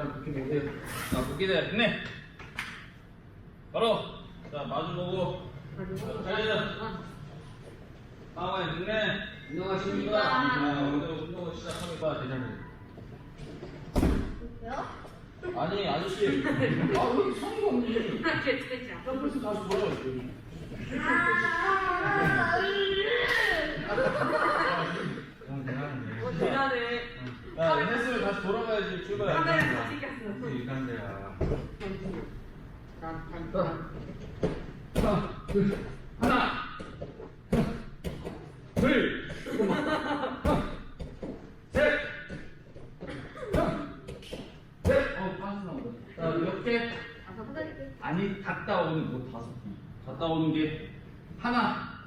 자, 일단 그렇게 보세요. 자, 복귀대. 네. 바로. 자, 마주 보고. 자리자. 상황에 눈네. 운동하십니까? 자, 오늘 운동을 시작합니다. 대장님. 아니, 아저씨. 아, 왜 이렇게 성의가 없니? 점프해서 다시 돌아야지. 대단해. 야, 헬스를 다시 돌아가야지 출발. 카메라 다 챙겼어. 이간데야. 하나, 둘, 하나, 둘, 셋, 셋. 어, 파스 나온다. 자, 몇 개? 아니, 갔다 오는 거 다섯 개. 갔다 오는 게 하나, 하나,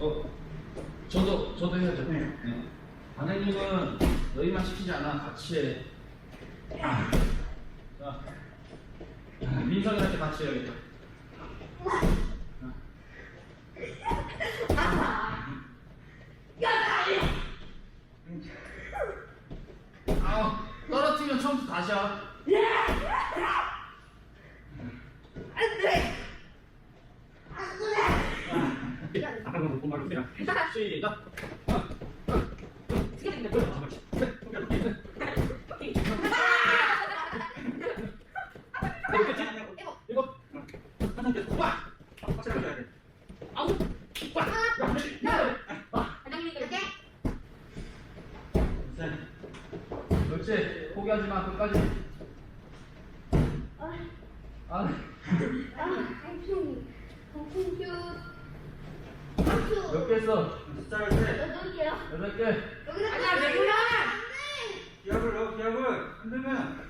어, 저도 저도 해야죠. 네. 반장님은 너희만 시키지 않아 같이 해. 자, 민석이한테 같이 해야겠다. 아, 떨어뜨리면 처음부터 다시 하. 말로 그냥 시작. 아홉, 와, 열, 아, 그렇지. 포기하지 마, 끝까지. 아, 몇 개 했어? 숫자를 세. 여덟 개. 아니야, 왜 그래? 기압을 넣어, 기압을. 흔들면.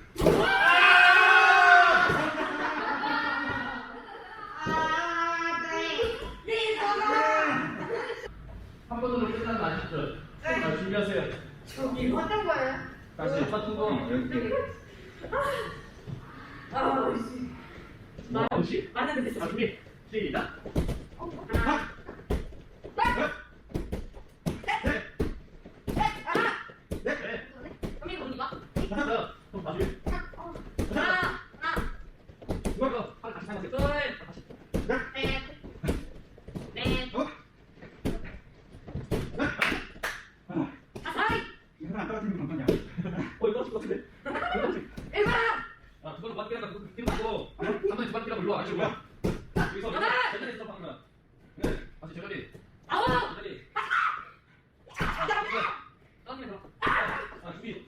한 번으로 끝나는 거 아시죠? 자, 준비하세요. 저기 어떤 거예요? 다시 똑같은 거. 열 개. 아, 씨. 뭐지? 맞는데 자, 준비. 시작. 하나. 네. 형이 뭡니까? 하나, 더. 마지막. 하나, 하나, 이거 거. 하나 같이 하나. 둘, 다시. 넷, 넷, 어? 다섯, 이거 안 떨어지면 잠깐이야. 어, 이거 것 같은데. 일곱, 아, 두 번은 맞게 한다. 그거 끼고 있고. 한 번에 두 바퀴라고 일로 와. 알죠? 여기서 여덟! 제자리 있어 방금. 네. 다시 제자리. 아홉, 제자리. 아, 됐어. 다섯 명 더. 아, 준비.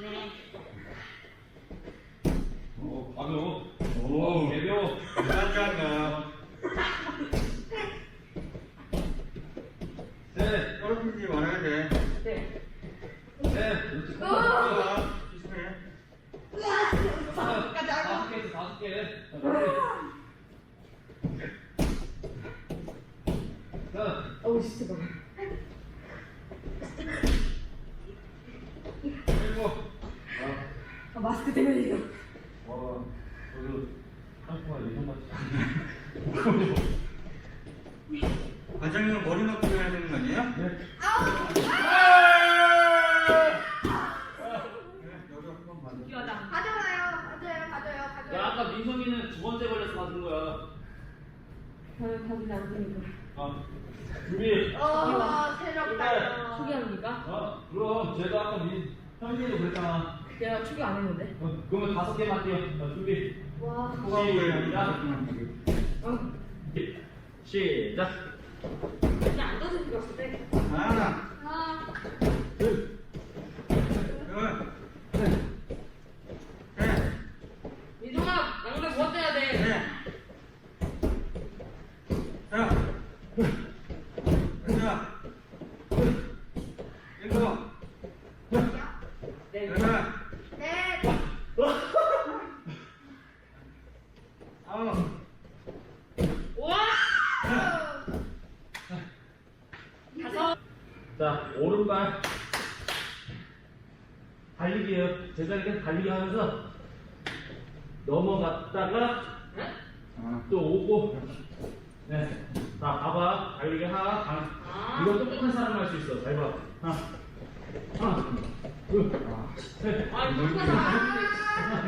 네. 오, 박으로. 오, 개묘. 짠짠다. 셋. 떨어지지 말아야 돼. 네. 셋. 그렇지. 자, 조심해. 다섯 개, 다섯 개, 했어, 다섯 개. 자, 어우, 진짜. 일곱. 아, 마스크 때문에 이거. 와, 저도 한꺼번에 이런 거 과장님은 머리 높이 해야 되는 거 아니야? 아니에요? 네. 여기 한번 봐줘. 기어다. 가져와요. 가져요. 가져요. 야, 가져요. 아까 민성이는 두 번째 걸려서 받은 거야. 저는 거기 안 보니까. 아, 준비. 어, 새롭다. 축이합니까? 어, 그럼 제가 아까 민, 현민이도 그랬잖아. 내가 축이 안 했는데. 어, 그러면 다섯 개만 할게요. 자, 준비. 와. 시작. 어. 시작. 그냥 안 떠서 죽었을 때. 하나, 하나, 둘, 둘, 셋, 민종아, 양배 뭐 떠야 돼? 넷, 다섯, 여섯, 일곱, 네. 여덟, 넷, 아홉, 우와! 다섯. 자, 오른발. 달리기예요. 제자리 계속 달리기 하면서 넘어갔다가 네? 아, 또 오고. 네. 자, 봐봐. 달리기 하나, 강. 아. 이거 똑똑한 사람 할 수 있어. 잘 봐. 하나, 하나, 둘, 셋. 아, 이거 똑같아. 하나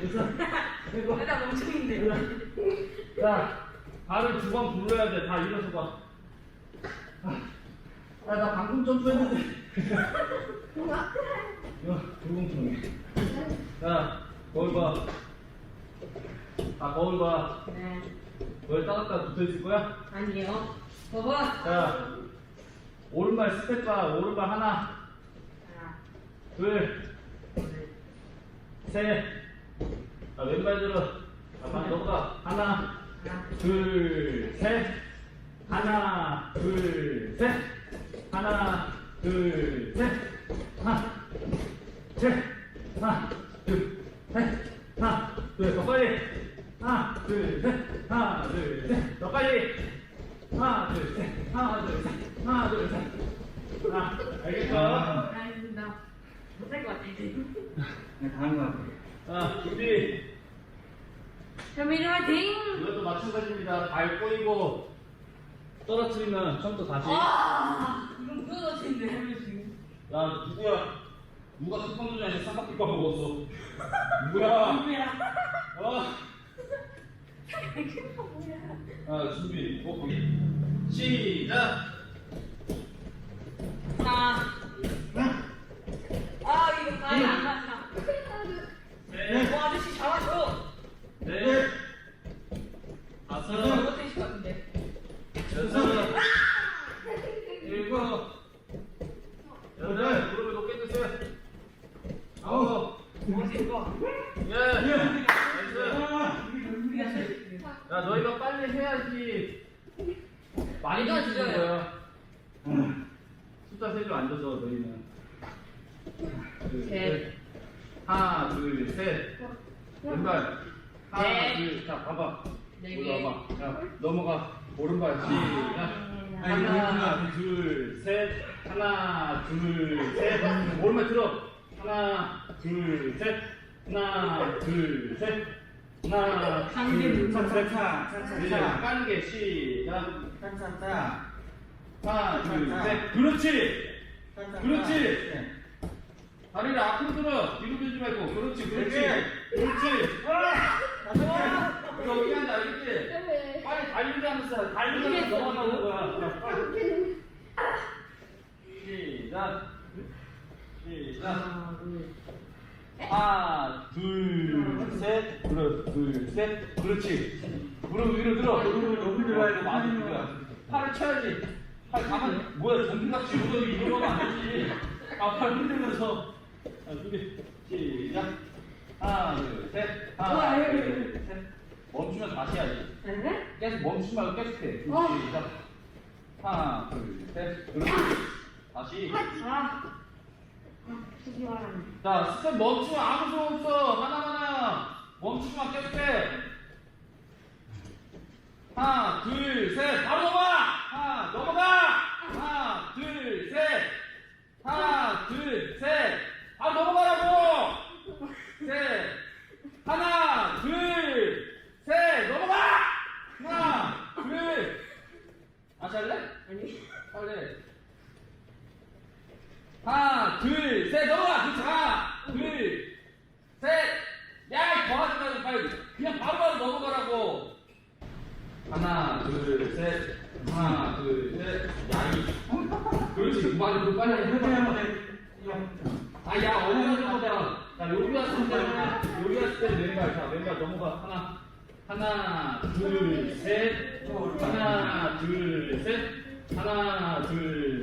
됐고. 일단 멍청인데. 자, 발을 두번 굴러야 돼. 다 일어서 봐. 아, 아, 나 방금 점프했는데. 이거 불공평해. 자, 거울 봐. 아, 거울 봐. 네. 거울 따닥따닥 붙어 있을 거야? 아니에요. 봐봐. 자, 오른발 스텝 봐. 오른발 하나, 하나, 둘, 둘, 셋. 자, 왼발 들어. 자, 막 넘어가. 하나, 하나, 둘, 셋. 하나, 둘, 셋. 하나, 둘, 셋. 하나, 셋. 하나, 둘, 셋. 하나, 둘, 더 빨리. 하나, 둘, 셋. 하나, 둘, 셋. 더 빨리. 하나, 둘, 셋. 하나, 둘, 셋. 하나, 둘, 셋. 아, 알겠어? 알겠습니다. 못할 것 같아, 이제. 네, 다른 거 할게요. 자, 준비. 현민이 화이팅! 이것도 마찬가지입니다. 발 꼬이고 떨어뜨리면 처음부터 다시. 아, 현민 지금. 야, 누구야? 누가 스펀지에 삼각김밥 먹었어? 누구야? 누구야? 어? 아, 준비. 어, 거기. 시작. 하나. 아, 이거 발이 안 맞나. 네. 어, 아저씨 잡아줘. 네. 이거 다섯. 것 같은데. 여섯. 일곱. 여덟. 무릎을 높게 드세요. 아홉. 뭐지, 이거? 예. 나이스. 우리가 제일 야, 너희가 빨리 해야지. 많이 이거 해주는 진짜요. 거야. 숫자 세줄 앉아서 너희는. 둘, 셋. 하나, 둘, 셋. 왼발. 하나, 넷. 둘. 자, 봐봐. 네 여기 개. 와봐. 자, 넘어가. 오른발 시작. 아니, 하나, 둘, 셋. 하나, 둘, 셋. 오른발 들어. 하나, 둘, 셋. 하나, 둘, 셋. 하나, 둘, 차, 셋. 차, 차, 차, 이제 차. 까는 게 시작. 차, 차, 차. 하나, 둘, 차, 차. 셋. 그렇지. 그렇지. 네. 다리를 앞으로 들어. 뒤로 들지 말고. 그렇지, 그렇지. 그렇지. 그렇지. 다섯 개. 이거 어떻게 하는지 알겠지? 빨리 달리기 하면서 넘어가는 거야. 자, 빨리. 시작. 시작. 하나, 둘, 셋. 그래, 둘, 셋. 그렇지. 무릎 위로 들어. 무릎을 높이 들어야 돼. 맞아, 그거야. 팔을 쳐야지. 팔 가만. 뭐야, 전기같이 이러고 이러면 안 되지. 아, 팔 흔들면서. 자, 준비. 시작. 하나, 둘, 셋. 하나, 둘, 셋. 멈추면 다시 해야지. 네? 계속 멈추지 말고 계속 해. 어. 시작. 하나, 둘, 셋. 그렇지. 다시. 아. 자, 스텝 멈추면 아무 소용 없어. 하나하나. 멈추지만 계속해. 하나, 둘, 셋. 바로 넘어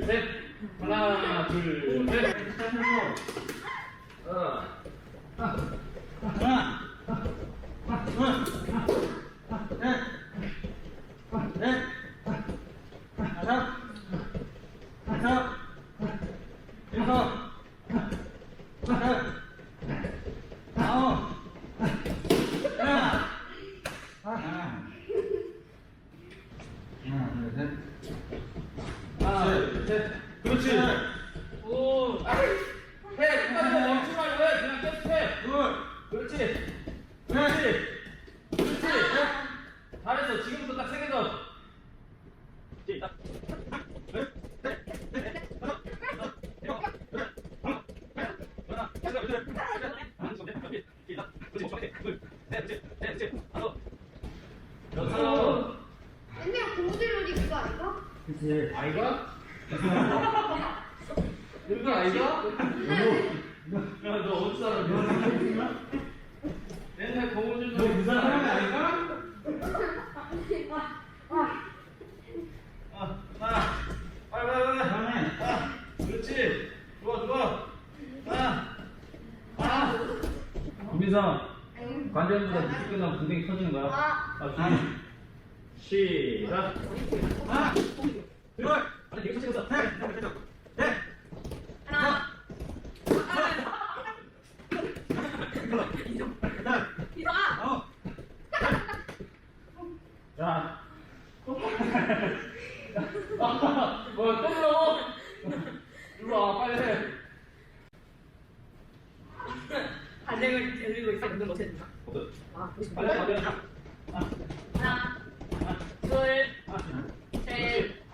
셋. 하나, 둘, 셋. 어. 하나. 옛날 아이가? 아이가? 야너 어디 사람이야? 야, 또 뭐야, 똑바로. 이리 와, 빨리 해. 반응을 들리고 있어. 오늘 못했나? 어때? 아, 보고 싶다. 빨리 빨리 해. 하나, 둘, 셋.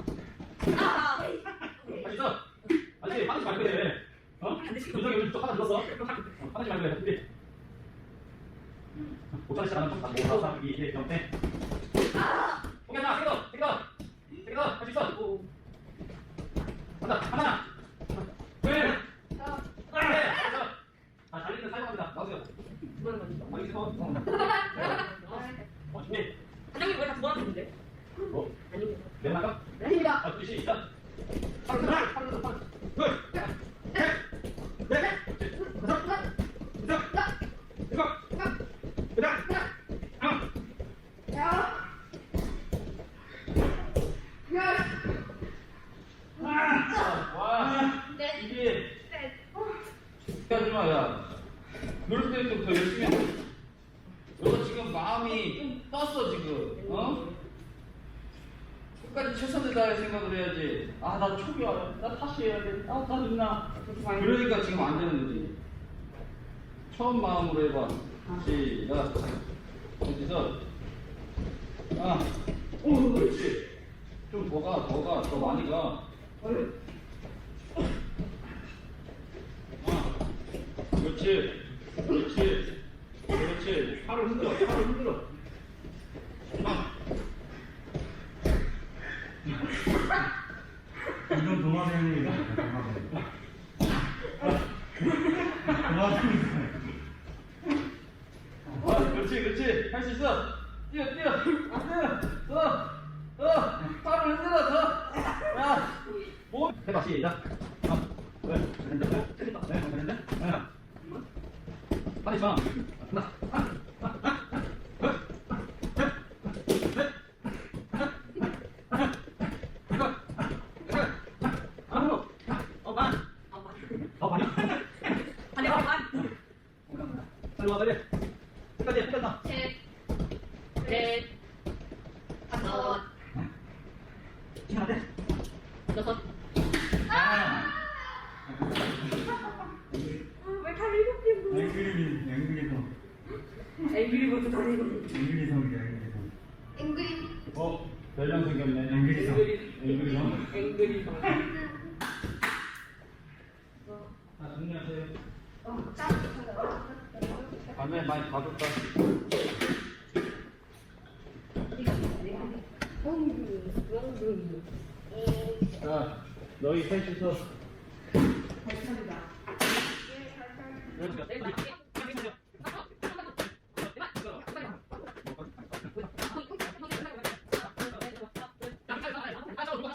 아! 같이 있어. 아니, 화내지 말고 해. 어? 아, 요정이 오늘 또 하나 들었어? 어, 화내지 말고 해. 우리. 못하는 시간 안 하면 다 모아서 하는 게 이게 경태. 그렇지. 그렇지. 그렇지. 팔을 흔들어. 팔을 흔들어. 아. 이건 동화생입니다. 동화생입니다. 아, 그렇지, 그렇지. 할 수 있어. 뛰어, 뛰어. 안 돼. 더, 더. 팔을 흔들어, 더. 야. 몸. 해봐, 시작. 아, 왜? 흔들어. いさん。Gracias.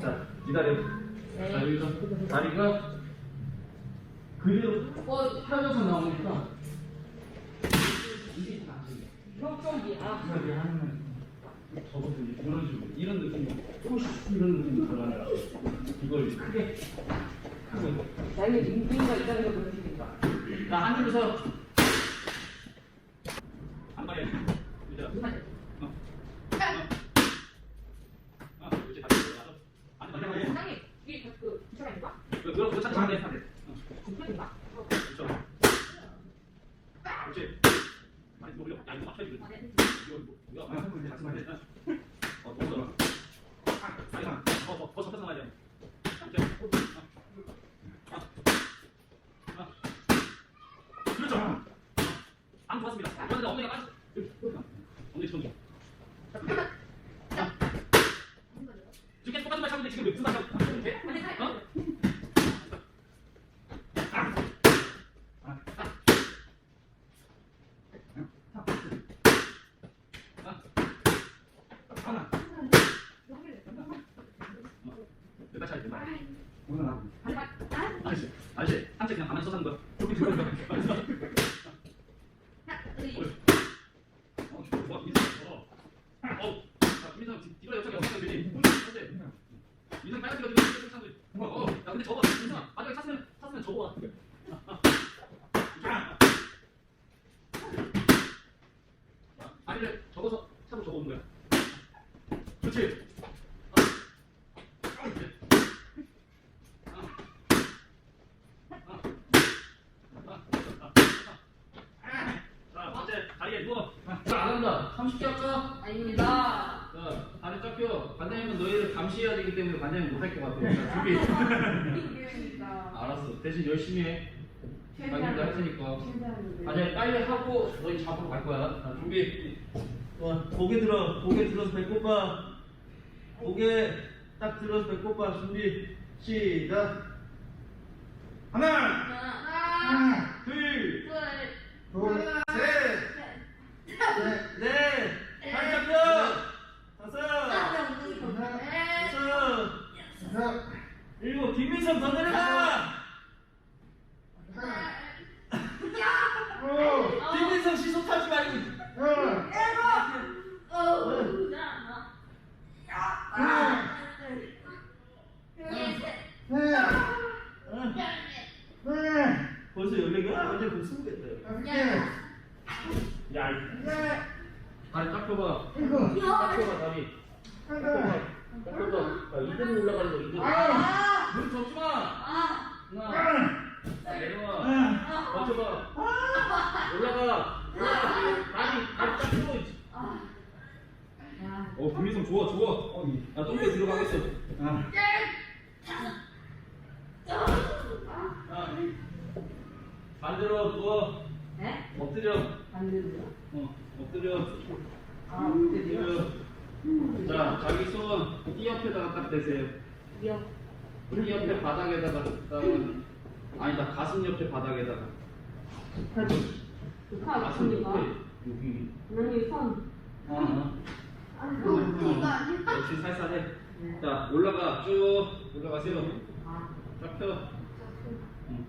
자, 기다려. 자, 여기서 다리가 그대로 펴져서 나오니까 이게 나중에 형쪽 이야. 이렇게 하면 접어서 이런 식으로 이런 느낌이 푸시 이런 느낌이 거야. 이걸 크게 크게 나에게 인기가 있다는 걸 보여주니까. 자, 앉으면서 한 발에 의자. 어. 어, 그렇지. 다리 들어가서. 안 돼, 안 돼, 안 돼. 사장님, 이게 그 기차라니까? 그, 그거 그거 찾지 안 돼, 안 돼. 어, 기차인가? 그렇죠. 그렇지. 많이 올려. 야, 이거 맞춰야 돼. 이거, 이거, 이거 맞춰야 돼. 같이 맞춰야 돼. 어, 너무 좋아. 아, 아니야. 더, 더, 더 접해서 나가야 돼. 이렇게. 어. 어. 어. 그렇죠. 안 좋았습니다. 그런데 엉덩이가 빠져. 엉덩이 지금. 지금 계속 똑같은 말 참는데 지금 무슨 말 참고 돼? 어? 하나. 몇 차례 된다. 오늘 안 아저씨, 아저씨, 한채 그냥 가만히 서서 하는 거야. 조금 들어. 어, 좋아, 민성. 어. 어. 자, 민성, 뒤- 뒤로 옆쪽에 옆쪽에 되지. 어때? 민성 빨간 티가 지금 이렇게 차고 있어. 어, 어. 야, 근데 접어. 민성아, 마지막에 찼으면, 찼으면 접어. 자, 다리를 접어서 오는 거야. 그렇지. 다리에 누워. 자, 안 한다. 30개 할까? 아닙니다. 자, 다리 쫙 펴. 반장님은 너희를 감시해야 되기 때문에 반장님 못할 것 같아. 자, 준비. 이기입니다. 알았어. 대신 열심히 해. 할 테니까. 반장님 빨리 하고 너희 잡으러 갈 거야. 자, 준비. 와, 고개 들어, 고개 들어서 배꼽 봐. 고개 딱 들어서 배꼽 봐. 준비, 시작. 하나, 하나, 둘, 둘, 셋, 넷, 팔짝 펴. 다섯, 넷, 여섯, 일곱. 김민성 더 내려가. 김민성 시소 타지 말고 벌써 열네개야? 완전 곧 스무 개다. 야, 이- 다리 쫙 쫙 펴봐, 다리. 자, 이대로 올라가는 거, 이대로. 무릎 접지 마. 하나. 내려와. 버텨봐. 올라가. 다리, 다리 쫙 펴고 있지. 어, 김민성 좋아, 좋아. 어, 나 똥배 들어가겠어. 아, 자, 반대로 누워. 네? 엎드려. 안 되는데요? 어, 엎드려. 아, 어때요? 엎드려. 자, 자기 손 이 옆에다가 딱 대세요. 이요. 이 옆에 바닥에다가 딱 아니다 가슴 옆에 바닥에다가 좋다, 가슴 좋으니까. 옆에 여기 부모님 손. 어, 어. 이거 아니야? 역시 살살해 자 올라가 쭉 올라가세요 아, 쫙 펴. 응.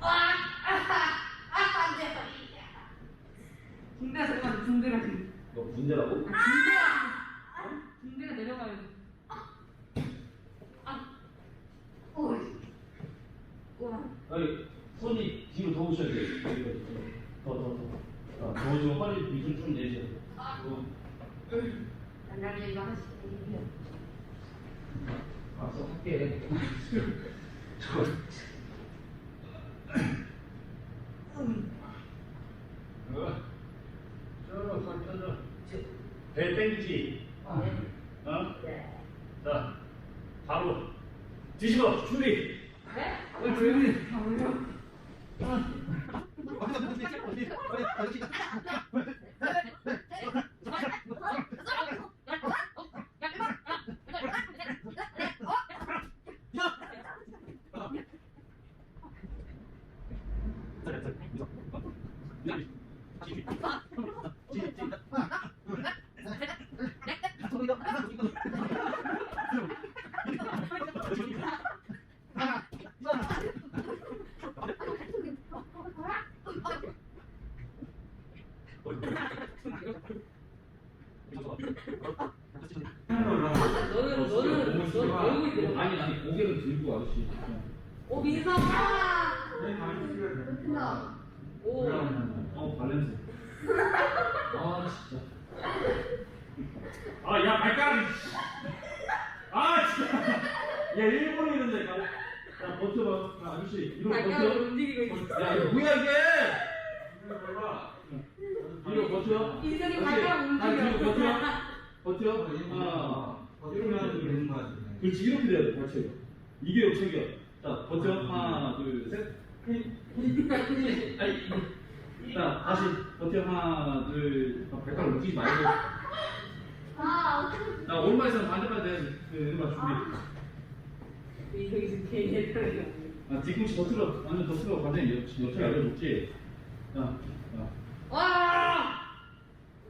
아, 아, 아, 안 돼. 군대라고? 군대가 내려가야 돼. 오. 와. 아니 손이 뒤로 더 오셔야 돼. 더더 더. 아, 더좀 허리 밑으로 좀 내세요. 어. 나중에 이거 하시면 알았어 할게. 저. 어. 저 살펴줘. 배 땡기지. 어? 네. 자, 바로 뒤집어 준비. 네? 어, 준비. 너는 너는 너는 얼굴이 내려. 아니 아니 고개를 들고 아저씨. 오. 그렇구나. 오. 어 발냄새. 아 진짜. 아 야 발가락. 아 진짜. 야 가. 야 버텨봐. 야, 아저씨 이거 발가락을 버텨. 움직이고 있어. 야 이거 뭐야 이게? 이거 버텨. 그렇지. 발가락 아, 움직여. 버텨. 버텨. 하나. 이렇게 하면 되는 거. 그렇지 이렇게 돼야 돼 발차기. 이게 역차기야. 자 버텨. 하나 둘 셋. 아니. 자 다시 버텨. 하나 둘. 아, 발가락 움직이지 말고. 아, 어떡해. 자 오른발에서는 반대발 돼. 그 왼발 준비. 민성이 지금 개인 애들이야. 아 뒤꿈치 더 틀어. 완전 더 틀어. 완전 옆 옆차기 알려줬지. 자. 자. 와.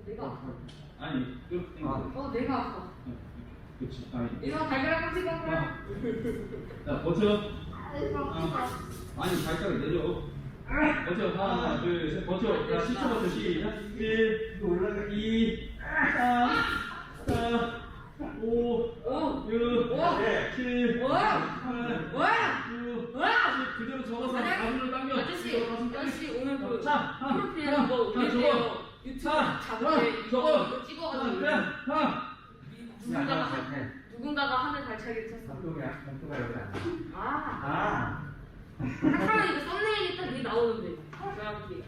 내가 아파. 아니 이렇게. 아. 어 내가 아파. 그렇지. 아니. 민성아 발가락 깜찍 아. 자 버텨. 아프다. 아니 발가락 내려. 버텨 하나 둘 셋 버텨. 자 10초 버텨 시작. 1 올라가. 2 3 4 5 오. 6 와. 7 와. 8 와. 9 와. 10 그대로 접어서 가슴으로 당겨. 아저씨, 가슴 당겨. 아저씨 오늘 그 자, 하나, 뭐 하나, 올릴게요. 유튜브. 이거 이거 찍어가지고 하나, 하나. 누군가가 한 여기 안 돼. 아. 아. 하나 이거 썸네일이 딱 이게 나오는데. 정확히.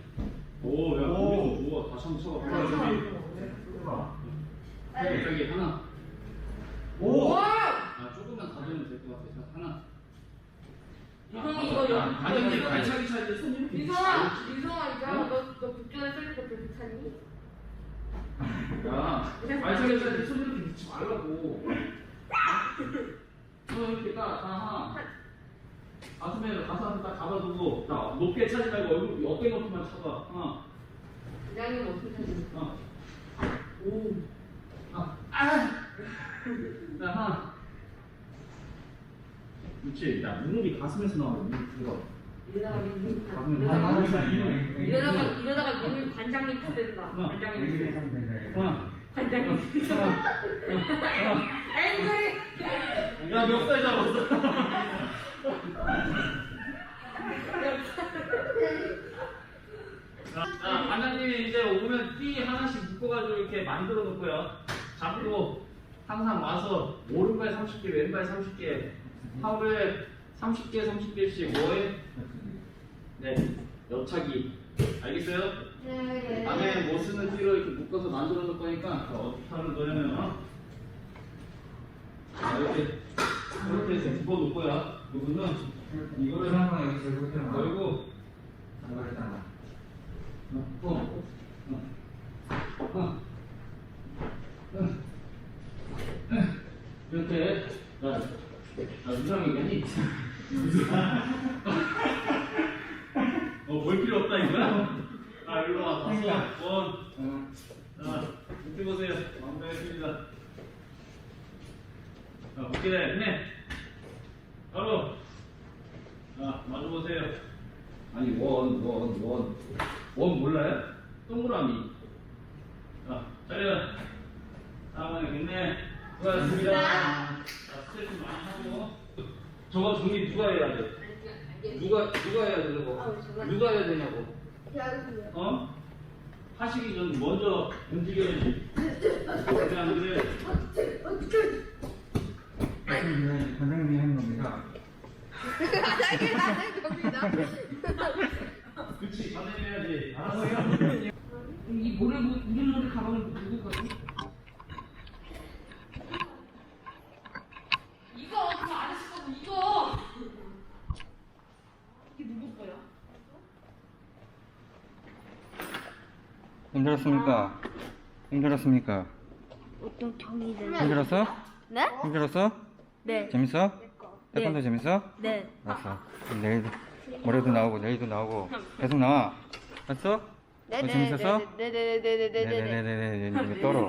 오, 야, 오. 고기도 좋아. 다시 한번 쳐봐. 다시 저기. 해봐. 저기, 저기 하나. 오. 와. 아, 조금만 가져오면 될 것 같아. 자, 하나. 민성이 이거 여. 아니, 근데 발차기 찰때손 이렇게. 민성아, 민성아 있잖아. 너너 국전에 쓸 것도 괜찮니? 야, 발차기 찰때손 이렇게 놓지 말라고. 손 이렇게 딱, 딱 하나. 가슴에, 가슴 딱 잡아두고. 자, 높게 차지 말고 얼굴 옆에 높이만 차봐. 하나. 부장님 어떻게 하지? 하나. 오. 아, 아. 자, 하나. 그렇지. 야, 눈물이 가슴에서 나와. 눈 들어. 이러다가 민성 가슴에 이러다가 하나, 하나, 이놈. 이러다가 이러다가 민성 관장님 탓된다. 하나. 관장님. 여기 하면 된다. 하나. 관장님. 하나. 앵글이. 야, 멱살 잡았어. 자, 자, 반장님이 이제 오면 띠 하나씩 묶어가지고 이렇게 만들어 놓고요. 잡고 항상 와서 오른발 30개, 왼발 30개, 하루에 30개, 30개씩 5회, 네, 옆차기. 알겠어요? 네. 다음에 못 쓰는 띠로 이렇게 묶어서 만들어 놓을 거니까 자, 어떻게 하는 거냐면 어? 자, 이렇게 이렇게 해서 집어 놓고요. 이거는 이거를 그나마 여기 제일 못하는 거. 걸고 이거 했잖아. 어, 어, 어. 이렇게 자, 자 유상이겠니? 어볼 필요 없다 이거야? 아 일로 와 다섯 원 어. 자, 이렇게 보세요. 완벽했습니다. 자, 복귀래, 힘내. 바로. 자, 마주 보세요. 아니, 원, 원, 원. 원 몰라요? 동그라미. 자, 자, 빨리 나와야겠네 수고하셨습니다 자, 스트레스 많이 하고 저거 정리 누가 해야 돼? 누가 누가 해야 되냐고 누가 해야 되냐고 기다리세요. 어? 하시기 전 먼저 움직여야지 선생님이 하는 겁니다. 그치 반응해야지 알아서 해요 이 모래 우리 모래 가방을 누구 거지? 이거 그 아저씨 거고 이거 이게 누구 거야? 힘들었습니까? 힘들었습니까? 어떤 경이들? 힘들었어? 네? 힘들었어? 네. 재밌어? 태권도 재밌어? 네. 알았어. 내일도 모레도 나오고 내일도 나오고 계속 나와. 알았어? 네네. 재밌었어? 네네네네네네. 네네네네네. 떨어.